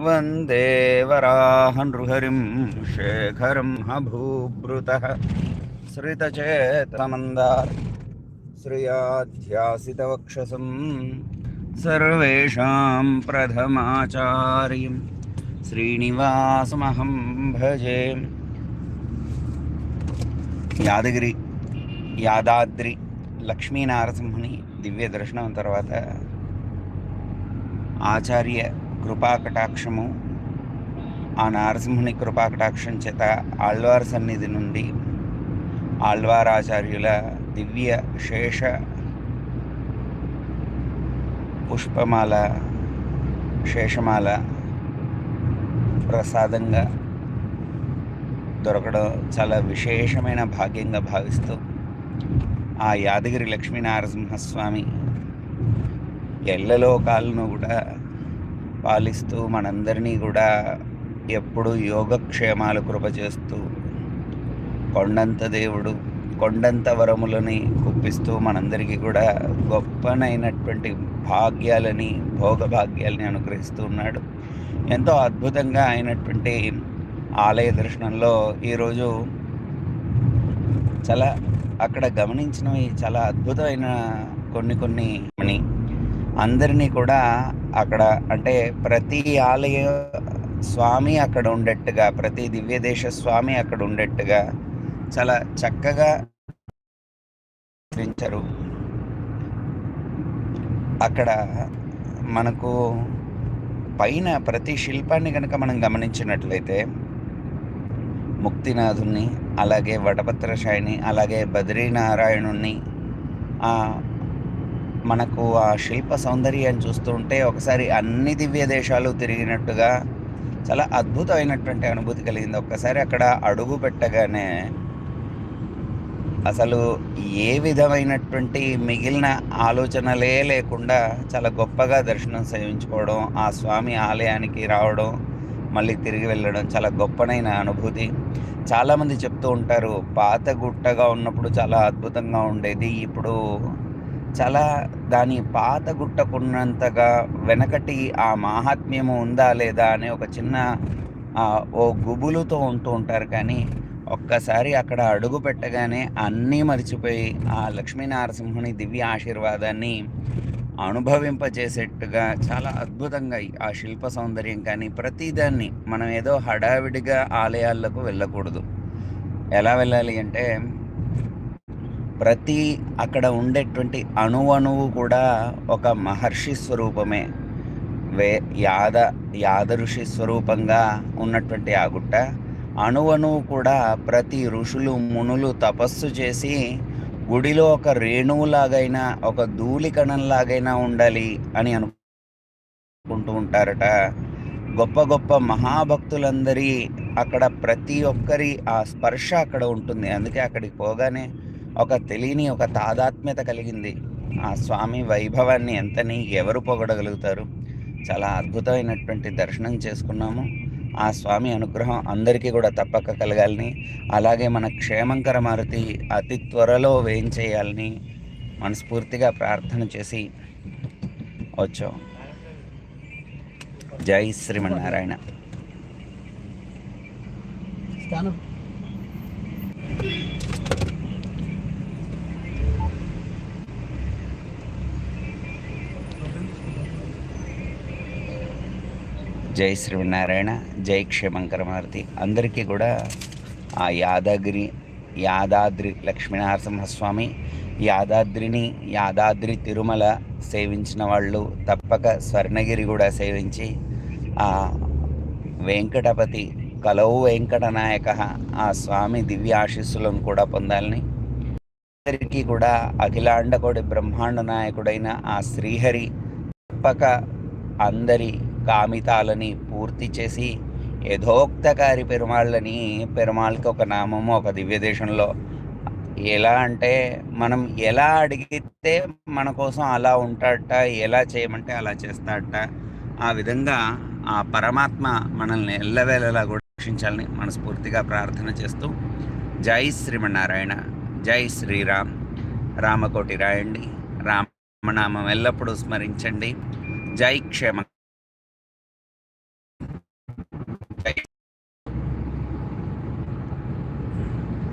वन्दे वराहनृहरिं शेखरं हभूभृतः श्रितचेतमन्दार श्रियाध्यासितवक्षसं सर्वेषां प्रथमाचार्यं श्रीनिवासमहं भजे యాదగిరి యాదాద్రి లక్ష్మీనారసింహుని దివ్య దర్శనం తర్వాత ఆచార్య కృపాకటాక్షము ఆ నారసింహుని కృపాకటాక్షం చేత ఆళ్వార్ సన్నిధి నుండి ఆళ్వారాచార్యుల దివ్య శేష పుష్పమాల శేషమాల ప్రసాదంగా దొరకడం చాలా విశేషమైన భాగ్యంగా భావిస్తూ ఆ యాదగిరి లక్ష్మీనారసింహస్వామి ఎల్లలోకాలను కూడా పాలిస్తూ మనందరినీ కూడా ఎప్పుడు యోగక్షేమాలు కృప చేస్తూ కొండంత దేవుడు కొండంత వరములని కుప్పిస్తూ మనందరికీ కూడా గొప్పనైనటువంటి భాగ్యాలని భోగభాగ్యాలని అనుగ్రహిస్తూ ఉన్నాడు. ఎంతో అద్భుతంగా అయినటువంటి ఆలయ దర్శనంలో ఈరోజు చాలా అక్కడ గమనించినవి చాలా అద్భుతమైన కొన్ని కొన్ని అందరినీ కూడా అక్కడ అంటే ప్రతి ఆలయ స్వామి అక్కడ ఉండేట్టుగా ప్రతి దివ్యదేశ స్వామి అక్కడ ఉండేట్టుగా చాలా చక్కగా చిత్రించారు. అక్కడ మనకు పైన ప్రతి శిల్పాన్ని కనుక మనం గమనించినట్లయితే ముక్తినాథుణ్ణి అలాగే వటపత్రశాయిని అలాగే బద్రీనారాయణుణ్ణి మనకు ఆ శిల్ప సౌందర్యాన్ని చూస్తుంటే ఒకసారి అన్ని దివ్య దేశాలు తిరిగినట్టుగా చాలా అద్భుతమైనటువంటి అనుభూతి కలిగింది. ఒక్కసారి అక్కడ అడుగు పెట్టగానే అసలు ఏ విధమైనటువంటి మిగిలిన ఆలోచనలే లేకుండా చాలా గొప్పగా దర్శనం సేవించుకోవడం ఆ స్వామి ఆలయానికి రావడం మళ్ళీ తిరిగి వెళ్ళడం చాలా గొప్పనైన అనుభూతి. చాలామంది చెప్తూ ఉంటారు పాత గుట్టగా ఉన్నప్పుడు చాలా అద్భుతంగా ఉండేది ఇప్పుడు చాలా దాని పాత గుట్టకున్నంతగా వెనకటి ఆ మాహాత్మ్యము ఉందా లేదా అనే ఒక చిన్న ఓ గుబులుతో ఉంటూ ఉంటారు. కానీ ఒక్కసారి అక్కడ అడుగు పెట్టగానే అన్నీ మర్చిపోయి ఆ లక్ష్మీనరసింహుని దివ్య ఆశీర్వాదాన్ని అనుభవింపజేసేట్టుగా చాలా అద్భుతంగా ఆ శిల్ప సౌందర్యం కానీ ప్రతిదాన్ని మనం ఏదో హడావిడిగా ఆలయాలకు వెళ్ళకూడదు. ఎలా వెళ్ళాలి అంటే ప్రతి అక్కడ ఉండేటువంటి అణువణువు కూడా ఒక మహర్షి స్వరూపమే. వే యాద యాద ఋషి స్వరూపంగా ఉన్నటువంటి ఆ గుట్ట. అణువణువు కూడా ప్రతి ఋషులు మునులు తపస్సు చేసి గుడిలో ఒక రేణువులాగైనా ఒక ధూళికణంలాగైనా ఉండాలి అని అనుకుంటూ ఉంటారట. గొప్ప గొప్ప మహాభక్తులందరి అక్కడ ప్రతి ఒక్కరి ఆ స్పర్శ అక్కడ ఉంటుంది. అందుకే అక్కడికి పోగానే ఒక తెలియని ఒక తాదాత్మ్యత కలిగింది. ఆ స్వామి వైభవాన్ని ఎంతని ఎవరు పొగడగలుగుతారు? చాలా అద్భుతమైనటువంటి దర్శనం చేసుకున్నాము. ఆ స్వామి అనుగ్రహం అందరికీ కూడా తప్పక కలగాలని అలాగే మన క్షేమంకర మారుతి అతి త్వరలో వేయించేయాలని మనస్ఫూర్తిగా ప్రార్థన చేసి వచ్చాం. జై శ్రీమన్నారాయణ. జై శ్రీనారాయణ జై క్షేమంకరమారుతి అందరికీ కూడా ఆ యాదగిరి యాదాద్రి లక్ష్మీనరసింహస్వామి యాదాద్రిని యాదాద్రి తిరుమల సేవించిన వాళ్ళు తప్పక స్వర్ణగిరి కూడా సేవించి ఆ వెంకటపతి కలవు వెంకటనాయక ఆ స్వామి దివ్య ఆశీస్సులను కూడా పొందాలని అందరికీ కూడా అఖిలాండకోడి బ్రహ్మాండ నాయకుడైన ఆ శ్రీహరి తప్పక అందరి కామితాలని పూర్తి చేసి యథోక్తకారి పెరుమాళ్ళని పెరుమాళ్ళకి ఒక నామము ఒక దివ్య దేశంలో ఎలా అంటే మనం ఎలా అడిగితే మన కోసం అలా ఉంటాడట ఎలా చేయమంటే అలా చేస్తాడట. ఆ విధంగా ఆ పరమాత్మ మనల్ని ఎల్లవేళలా కూడా రక్షించాలని మనస్ఫూర్తిగా ప్రార్థన చేస్తూ జై శ్రీమన్నారాయణ జై శ్రీరామ్. రామకోటి రాయండి రామ రామనామం ఎల్లప్పుడూ స్మరించండి. జై క్షేమ